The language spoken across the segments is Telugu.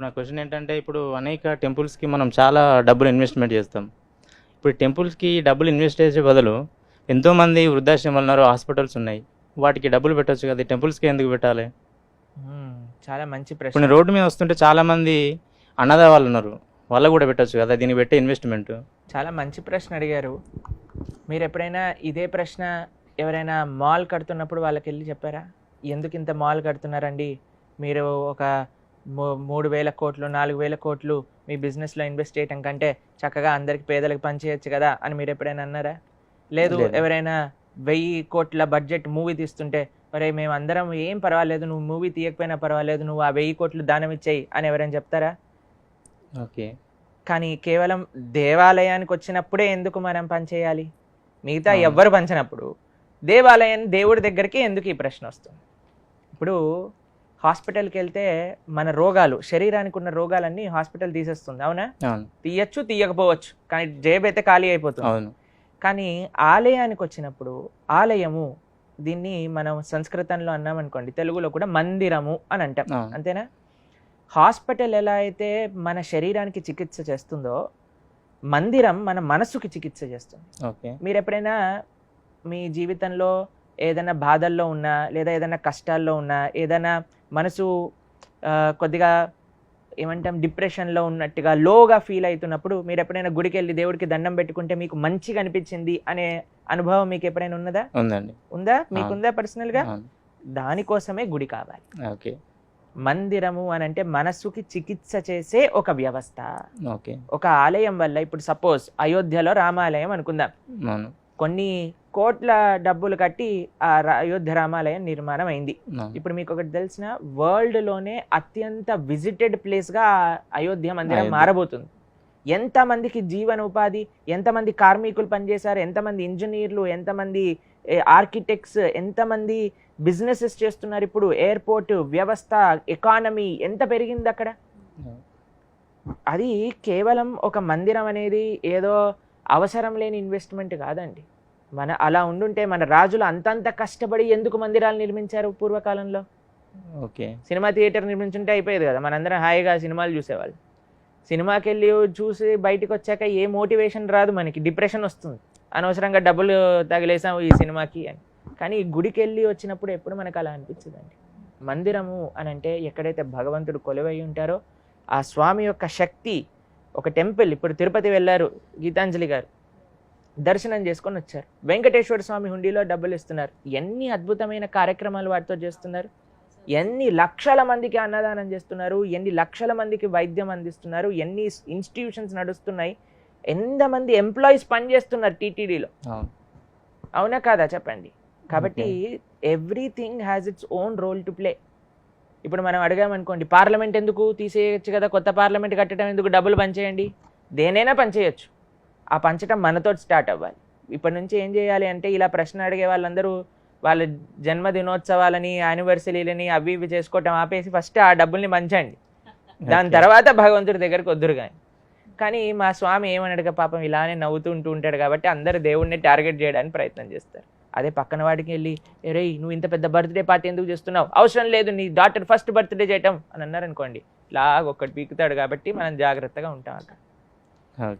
నా క్వశ్చన్ ఏంటంటే ఇప్పుడు అనేక టెంపుల్స్కి మనం చాలా డబ్బులు ఇన్వెస్ట్మెంట్ చేస్తాం. ఇప్పుడు టెంపుల్స్కి డబ్బులు ఇన్వెస్ట్ చేసే బదులు ఎంతోమంది వృద్ధాశ్రమాలు ఉన్నారు హాస్పిటల్స్ ఉన్నాయి. వాటికి డబ్బులు పెట్టొచ్చు కదా టెంపుల్స్కి ఎందుకు పెట్టాలి. చాలా మంచి ఇప్పుడు ప్రశ్న రోడ్డు మీద వస్తుంటే చాలామంది అన్నదా వాళ్ళు ఉన్నారు. వాళ్ళకు కూడా పెట్టొచ్చు కదా దీనికి పెట్టే ఇన్వెస్ట్మెంట్ చాలా మంచి ప్రశ్న అడిగారు. మీరు ఎప్పుడైనా ఇదే ప్రశ్న ఎవరైనా మాల్ కడుతున్నప్పుడు వాళ్ళకి వెళ్ళి చెప్పారా? ఎందుకు ఇంత మాల్ కడుతున్నారండి? మీరు ఒక మూడు వేల కోట్లు నాలుగు వేల కోట్లు మీ బిజినెస్లో ఇన్వెస్ట్ చేయటం కంటే చక్కగా అందరికి పేదలకు పనిచేయచ్చు కదా అని మీరు ఎప్పుడైనా అన్నారా? లేదు. ఎవరైనా వెయ్యి కోట్ల బడ్జెట్ మూవీ తీస్తుంటే మరి మేము అందరం ఏం పర్వాలేదు నువ్వు మూవీ తీయకపోయినా పర్వాలేదు నువ్వు ఆ వెయ్యి కోట్లు దానం ఇచ్చేయి అని ఎవరైనా చెప్తారా? ఓకే. కానీ కేవలం దేవాలయానికి వచ్చినప్పుడే ఎందుకు మనం పనిచేయాలి మిగతా. ఎవ్వరు పంచినప్పుడు దేవాలయం దేవుడి దగ్గరికి ఎందుకు ఈ ప్రశ్న వస్తుంది? ఇప్పుడు హాస్పిటల్కి వెళ్తే మన రోగాలు శరీరానికి ఉన్న రోగాలన్నీ హాస్పిటల్ తీసేస్తుంది. అవునా? తీయచ్చు తీయకపోవచ్చు. కానీ జేబు అయితే ఖాళీ అయిపోతుంది. అవును. కానీ ఆలయానికి వచ్చినప్పుడు ఆలయము దీన్ని మనం సంస్కృతంలో అన్నామనుకోండి తెలుగులో కూడా మందిరము అని అంటాం. అంతేనా? హాస్పిటల్ ఎలా అయితే మన శరీరానికి చికిత్స చేస్తుందో మందిరం మన మనసుకి చికిత్స చేస్తుంది. ఓకే. మీరు ఎప్పుడైనా మీ జీవితంలో ఏదైనా బాధల్లో ఉన్నా లేదా ఏదైనా కష్టాల్లో ఉన్నా ఏదైనా మనసు కొద్దిగా ఏమంటాం డిప్రెషన్లో ఉన్నట్టుగా లోగా ఫీల్ అవుతున్నప్పుడు మీరు ఎప్పుడైనా గుడికి వెళ్ళి దేవుడికి దండం పెట్టుకుంటే మీకు మంచిగా అనిపించింది అనే అనుభవం మీకు ఎప్పుడైనా ఉన్నదా? ఉందండి. ఉందా? మీకుందా పర్సనల్గా? దానికోసమే గుడి కావాలి. ఓకే. మందిరము అని అంటే మనస్సుకి చికిత్స చేసే ఒక వ్యవస్థ. ఓకే. ఒక ఆలయం వల్ల ఇప్పుడు సపోజ్ అయోధ్యలో రామాలయం అనుకుందాం. కొన్ని కోట్ల డబ్బులు కట్టి ఆ అయోధ్య రామాలయం నిర్మాణం అయింది ఇప్పుడు మీకు ఒకటి తెలిసిన వరల్డ్లోనే అత్యంత విజిటెడ్ ప్లేస్గా అయోధ్య మందిరం. మారబోతుంది. ఎంతమందికి జీవన ఉపాధి ఎంతమంది కార్మికులు పనిచేశారు ఎంతమంది ఇంజనీర్లు ఎంతమంది ఆర్కిటెక్ట్స్ ఎంతమంది బిజినెసెస్ చేస్తున్నారు ఇప్పుడు ఎయిర్పోర్ట్ వ్యవస్థ ఎకానమీ ఎంత పెరిగింది అక్కడ అది కేవలం ఒక మందిరం అనేది ఏదో అవసరం లేని ఇన్వెస్ట్మెంట్ కాదండి. మన అలా ఉండుంటే మన రాజులు అంతంత కష్టపడి ఎందుకు మందిరాలు నిర్మించారు పూర్వకాలంలో? ఓకే. సినిమా థియేటర్ నిర్మించుంటే అయిపోయేది కదా మనందరం హాయిగా సినిమాలు చూసేవాళ్ళు. సినిమాకి వెళ్ళి చూసి బయటకు వచ్చాక ఏ మోటివేషన్ రాదు మనకి డిప్రెషన్ వస్తుంది. అనవసరంగా డబ్బులు తగిలేసాం ఈ సినిమాకి అని. కానీ ఈ గుడికి వెళ్ళి వచ్చినప్పుడు ఎప్పుడు మనకు అలా అనిపించదండి. మందిరము అని అంటే ఎక్కడైతే భగవంతుడు కొలువై ఉంటారో ఆ స్వామి యొక్క శక్తి ఒక టెంపుల్ ఇప్పుడు తిరుపతి వెళ్ళారు గీతాంజలి గారు. దర్శనం చేసుకొని వచ్చారు. వెంకటేశ్వర స్వామి హుండీలో డబ్బులు ఇస్తున్నారు. ఎన్ని అద్భుతమైన కార్యక్రమాలు వాటితో చేస్తున్నారు? ఎన్ని లక్షల మందికి అన్నదానం చేస్తున్నారు? ఎన్ని లక్షల మందికి వైద్యం అందిస్తున్నారు? ఎన్ని ఇన్స్టిట్యూషన్స్ నడుస్తున్నాయి? ఎంతమంది ఎంప్లాయీస్ పనిచేస్తున్నారు టీటీడీలో? అవును. కాదా? చెప్పండి. కాబట్టి everything has its own role to play. ఇప్పుడు మనం అడిగామనుకోండి పార్లమెంట్ ఎందుకు తీసేయచ్చు కదా? కొత్త పార్లమెంట్ కట్టడం ఎందుకు? డబ్బులు పంచేయండి. దేనైనా పంచేయచ్చు. ఆ పంచడం మనతో స్టార్ట్ అవ్వాలి. ఇప్పటి నుంచి ఏం చేయాలి అంటే ఇలా ప్రశ్న అడిగే వాళ్ళందరూ వాళ్ళ జన్మదినోత్సవాలని యానివర్సరీలని అవి ఇవి చేసుకోవటం ఆపేసి ఫస్ట్ ఆ డబ్బుల్ని పంచండి. దాని. తర్వాత భగవంతుడి దగ్గరికి వద్దురు కానీ కానీ మా స్వామి ఏమన్నాడుగా పాపం ఇలానే నవ్వుతూ ఉంటూ ఉంటాడు కాబట్టి అందరు దేవుడిని టార్గెట్ చేయడానికి ప్రయత్నం చేస్తారు. అదే పక్కన వాడికి వెళ్ళి ఎరే నువ్వు ఇంత పెద్ద బర్త్డే పార్టీ ఎందుకు చేస్తున్నావు? అవసరం లేదు నీ డాటర్ ఫస్ట్ బర్త్డే చేయటం అని అన్నారు అనుకోండి లాగ ఒక్కటి పీకుతాడు కాబట్టి మనం జాగ్రత్తగా ఉంటాం అక్కడ.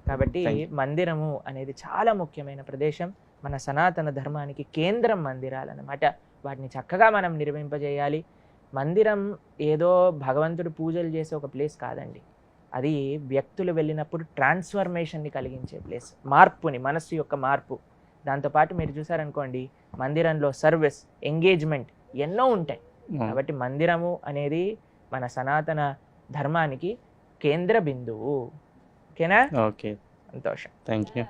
కాబట్టి. మందిరము అనేది చాలా ముఖ్యమైన ప్రదేశం. మన సనాతన ధర్మానికి కేంద్రం మందిరాలు అన్నమాట వాటిని చక్కగా మనం నిర్మింపజేయాలి. మందిరం ఏదో భగవంతుడు పూజలు చేసే ఒక ప్లేస్ కాదండి. అది వ్యక్తులు వెళ్ళినప్పుడు ట్రాన్స్ఫర్మేషన్ని కలిగించే ప్లేస్. మార్పుని మనస్సు యొక్క మార్పు. దాంతోపాటు మీరు చూసారనుకోండి మందిరంలో సర్వీస్ ఎంగేజ్మెంట్ ఎన్నో ఉంటాయి. కాబట్టి మందిరము అనేది మన సనాతన ధర్మానికి కేంద్ర బిందువు. ఓకేనా? ఓకే. సంతోషం. Thank you